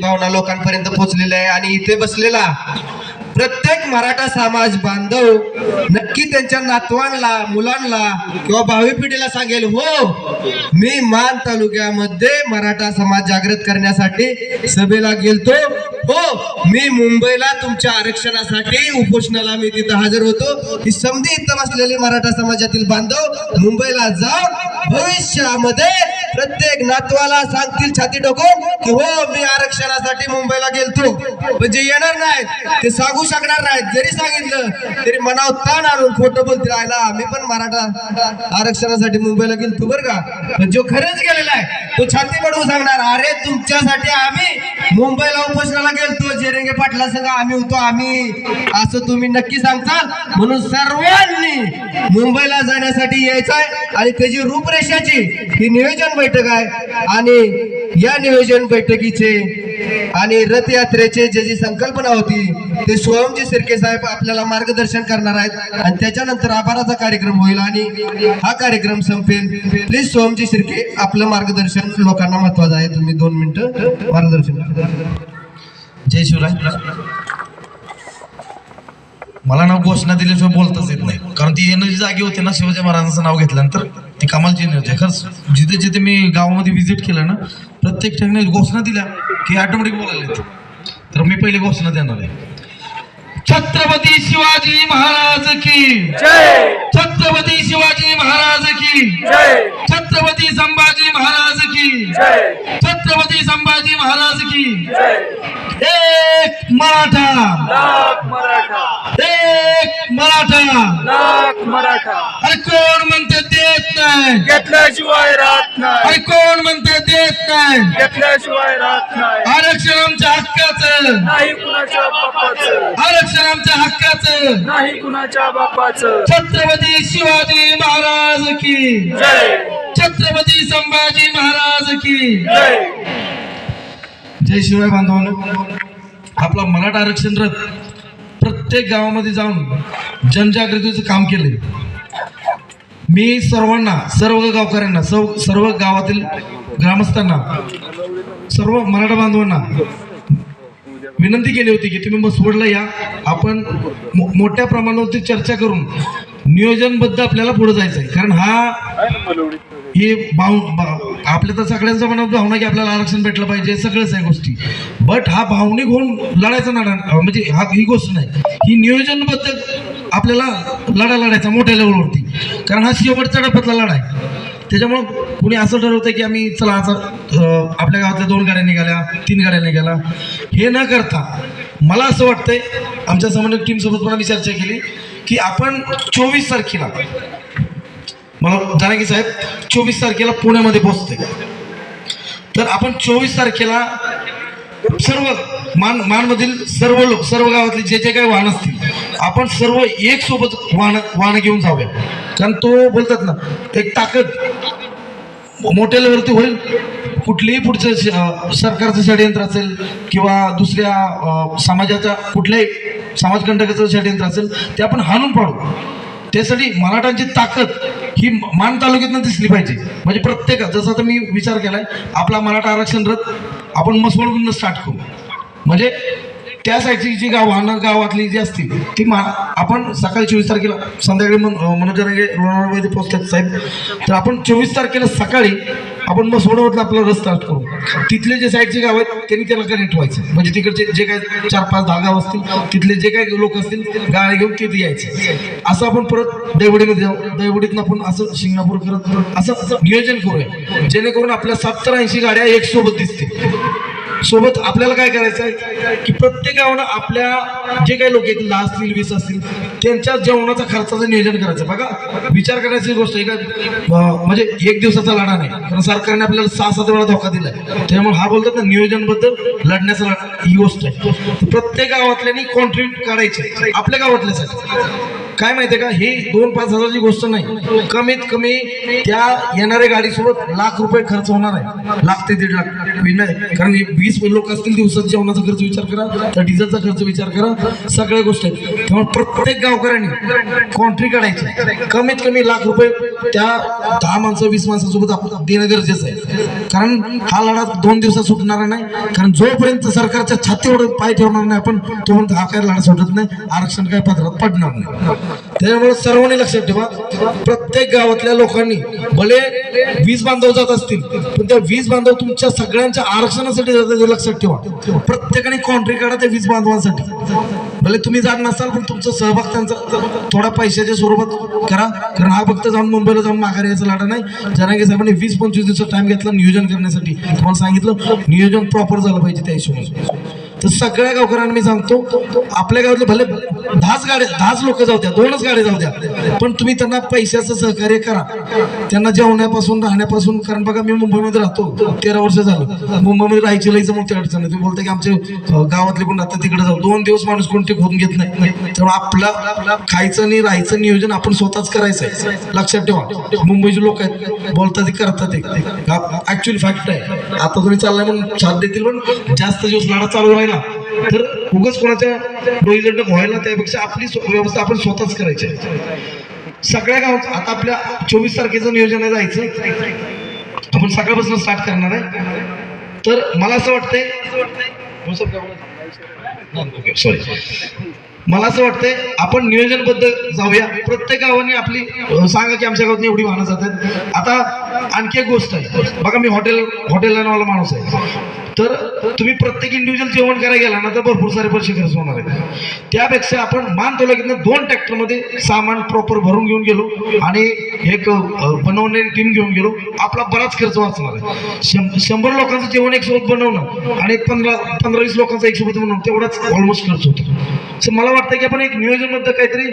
भावना लोकांपर्यंत पोहोचलेली आहे आणि इथे बसलेला प्रत्येक मराठा समाज बांधव नक्की त्यांच्या नातवांना मुलांना किंवा भावी पिढीला सांगेल हो मी मान तालुक्यामध्ये मराठा समाज जागृत करण्यासाठी सभेला गेलतो. हो मी मुंबईला तुमच्या आरक्षणासाठी उपोषणाला मी तिथं हजर होतो. ही समधी इथं बसलेली मराठा समाजातील बांधव मुंबईला जाऊन भविष्यामध्ये प्रत्येक नातवाला सांगतील छाती ठोकून की हो मी आरक्षणासाठी मुंबईला गेलतो. म्हणजे येणार नाहीत ते सांगू शकणार नाहीत. जरी सांगितलं तरी मनावर ताण आणून खोटं बोलतील. राहिला मी पण मराठा आरक्षणासाठी मुंबईला गेलतो बरं का? पण जो खरंच गेलेला आहे तो छाती पडवून सांगणार. अरे तुमच्यासाठी आम्ही मुंबईला उपोषणाला गेलतो. जेरेंगे पाटला सगळं आम्ही होतो आम्ही. असं तुम्ही नक्की सांगताल? म्हणून सर्वांनी मुंबईला जाण्यासाठी यायचं आहे. आणि त्याची रूपरेषाची ही नियोजन बैठक आहे. आणि या नियोजन बैठकीचे आणि रथयात्रेचे जे जी संकल्पना होती ते सोहमजी सिरके साहेब आपल्याला मार्गदर्शन करणार आहेत. आणि त्याच्यानंतर आभाराचा कार्यक्रम होईल आणि हा कार्यक्रम संपेल. प्लीज सोहमजी सिरके आपलं मार्गदर्शन लोकांना महत्वाचं आहे. तुम्ही दोन मिनिटं मार्गदर्शन जय शिवराय. मला नाव घोषणा दिल्याशिवाय बोलताच येत नाही. कारण ती एनर्जी जागी होती ना शिवाजी महाराजांचं नाव घेतल्यानंतर. ती कमालची एनर्जी आहे खरंच जिथे जिथे मी गावामध्ये व्हिजिट केलं ना प्रत्येक ठिकाणी घोषणा दिल्या की ऑटोमॅटिक बोलायला येते. तर मी पहिले घोषणा देणार आहे. छत्रपती शिवाजी महाराज की. छत्रपती शिवाजी महाराज की. छत्रपती संभाजी महाराज की. छत्रपती संभाजी महाराज की जय. एक मराठा. लाख मराठा. एक मराठा. लाख मराठा. अरे कोण म्हणते देत नाही? घेतल्याशिवाय राहत नाही. अरे कोण म्हणते देत नाही? घेतल्याशिवाय राहत नाही. आरक्षण आमच्या हक्काचं. नाही कुणाच्या बापाचं. आरक्षण आमच्या हक्काचं. नाही कुणाच्या बापाचं. छत्रपती शिवाजी महाराज की जय. छत्रपती संभाजी महाराज की. जय शिवाय बांधवांनो. आपला मराठा आरक्षण रथ प्रत्येक गावामध्ये जाऊन जनजागृतीचं काम केले मी सर्वांना सर्व गावकऱ्यांना सर्व सर्व गावातील ग्रामस्थांना सर्व मराठा बांधवांना विनंती केली होती की तुम्ही मसवडला या. आपण मो- मोठ्या प्रमाणावरती चर्चा करून नियोजनबद्ध आपल्याला पुढे जायचं आहे कारण हा हे भाव आपल्या तर सगळ्यांचं मनात भावना की आपल्याला आरक्षण भेटलं पाहिजे सगळंच आहे गोष्टी. बट हा भावनिक होऊन लढायचा ना म्हणजे हा ही गोष्ट नाही. ही नियोजनबद्ध आपल्याला लढा लढायचा मोठ्या लेवलवरती कारण हा शेवटचा टप्प्यातला लढा आहे. त्याच्यामुळं कुणी असं ठरवतं की आम्ही चला आता आपल्या गावातल्या दोन गाड्या निघाल्या तीन गाड्या निघाल्या. हे न करता मला असं वाटतंय आमच्या समन्वयक टीमसोबत पण आम्ही चर्चा केली की आपण चोवीस तारखेला मला जनागी साहेब चोवीस तारखेला पुण्यामध्ये पोहोचते तर आपण चोवीस तारखेला सर्व मान मानमधील सर्व लोक सर्व गावातले जे जे काही वाहन असतील आपण सर्व एक सोबत वाहन वाहनं घेऊन जाऊया. कारण तो बोलतात ना एक ताकद मोठ्या लेवलवरती होईल. कुठलेही पुढचं सरकारचं षडयंत्र असेल किंवा दुसऱ्या समाजाचा समाजाच्या कुठल्याही समाजकंटकाचं षडयंत्र असेल ते आपण हाणून पाडू. त्यासाठी मराठांची ताकद ही मान तालुक्यातनं दिसली पाहिजे. म्हणजे प्रत्येक जसं आता मी विचार केलाय आपला मराठा आरक्षण रथ आपण मसवडून स्टार्ट करू. म्हणजे त्या साईडची जी गाव वाहन गावातली जी असतील ती मा आपण सकाळी चोवीस तारखेला संध्याकाळी मन मनोजनगे रंगे पोहोचतात साहेब. तर आपण चोवीस तारखेला सकाळी आपण मग सोडवतला आपला रस स्टार्ट करू. तिथले जे साईडचे गाव आहेत त्यांनी त्याला कनेक्ट व्हायचं. म्हणजे तिकडचे जे काय चार पाच दहा गाव असतील तिथले जे काय लोक असतील गाळे घेऊन तिथे यायचे. असं आपण परत दैवडीमध्ये जाऊ. दैवडीतनं आपण असं शिंगणापूर करत असं असं नियोजन करूया. जेणेकरून आपल्या सत्तर ऐंशी गाड्या एक सोबत दिसतील. सोबत आपल्याला काय करायचं आहे? की प्रत्येक आपल्या जे काही लोक आहेत दहा असतील वीस असतील त्यांच्या जेवणाचा खर्चाचं नियोजन करायचं. बघा विचार करायची गोष्ट आहे का? म्हणजे एक दिवसाचा लढा नाही. कारण सरकारने आपल्याला सहा सात वेळा धोका दिलाय. त्यामुळे हा बोलतात ना नियोजनबद्दल लढण्याचा लढा ही गोष्ट आहे. प्रत्येक गावातल्यानी कॉन्ट्रीब्यूट करायचे आपल्या गावातल्यासाठी. काय माहितीये का? ही दोन पाच हजारची गोष्ट नाही. कमीत कमी त्या येणाऱ्या गाडीसोबत लाख रुपये खर्च होणार आहे. लाख ते दीड लाख. नाही कारण हे वीस लोक असतील दिवसात जेवणाचा खर्च विचार करा त्या डिझेलचा खर्च विचार करा. सगळ्या गोष्टी आहेत. त्यामुळे प्रत्येक गावकऱ्यांनी कॉन्ट्री काढायची. कमीत कमी लाख रुपये त्या दहा माणसं वीस माणसासोबत आपण देणं गरजेचं आहे. कारण हा लढा दोन दिवसात सुटणार नाही. कारण जोपर्यंत सरकारच्या छातीवर पाय ठेवणार नाही आपण तोपर्यंत हा काय लढा सुटत नाही. आरक्षण काय पत्रात पडणार नाही. त्यामुळे सर्वांनी लक्षात ठेवा. प्रत्येक गावातल्या लोकांनी भले वीज बांधव जात असतील पण त्या वीज बांधव तुमच्या सगळ्यांच्या आरक्षणासाठी जातात हे लक्षात ठेवा. प्रत्येकाने कॉन्ट्री काढा त्या वीज बांधवांसाठी. भले तुम्ही जात नसाल पण तुमचा सहभाग त्यांचा थोडा पैशाच्या स्वरूपात करा. कारण हा फक्त जाऊन मुंबईला जाऊन माघारी यायचा लढा नाही. जनागे साहेबांनी वीस पंचवीस दिवसाचा टाइम घेतला नियोजन करण्यासाठी. तुम्हाला सांगितलं नियोजन प्रॉपर झालं पाहिजे त्या हिशोबाने. तर सगळ्या गावकऱ्यांना मी सांगतो आपल्या गावातले भले दहाच गाड्या दहाच लोक जाऊ द्या दोनच गाड्या जाऊ द्या पण तुम्ही त्यांना पैशाचं सहकार्य करा. त्यांना जेवण्यापासून राहण्यापासून कारण बघा मी मुंबईमध्ये राहतो तेरा वर्ष झालं. मुंबईमध्ये राहायची लईच मोठी अडचण. आहे तुम्ही बोलता की आमचे गावातले कोण आता तिकडे जाऊ. दोन दिवस माणूस कोणते होऊन घेत नाही. त्यामुळे आपलं खायचं आणि राहायचं नियोजन आपण स्वतःच करायचं आहे लक्षात ठेवा. मुंबईचे लोक आहेत बोलतात ते करतात ते. ऍक्च्युअली फॅक्ट आहे. आता तुम्ही चाललाय म्हणून साथ देतील पण जास्त दिवस लढा चालू राहिला. तर उगाच कोणाच्या डोईजंड व्हायला त्यापेक्षा आपली व्यवस्था आपण स्वतःच करायची आहे. सगळ्या गावात आता आपल्या चोवीस तारखेचं नियोजन आहे जायचं. आपण सकाळपासून स्टार्ट करणार आहे. तर मला असं वाटतंय सॉरी मला असं वाटतंय आपण नियोजनबद्ध जाऊया. प्रत्येक गावाने आपली सांगा की आमच्या गावात एवढी वाहनं जातात. आता आणखी एक गोष्ट आहे. बघा मी हॉटेल हॉटेल लाईनवाला माणूस आहे. तर तुम्ही प्रत्येक इंडिव्हिज्युअल जेवण करायला गेला ना तर भरपूर सारे पैसे खर्च होणार आहेत. त्यापेक्षा आपण मान तालुक्यातनं दोन ट्रॅक्टरमध्ये सामान प्रॉपर भरून घेऊन गेलो आणि एक बनवणारी टीम घेऊन गेलो. आपला बराच खर्च वाचणार आहे. शं- शंभर लोकांचं जेवण एक सोबत बनवणं आणि एक पंधरा पंधरा वीस लोकांचं एक सोबत बनवणं तेवढाच ऑलमोस्ट खर्च होतो. सो मला वाटतं की आपण एक नियोजनबद्ध काहीतरी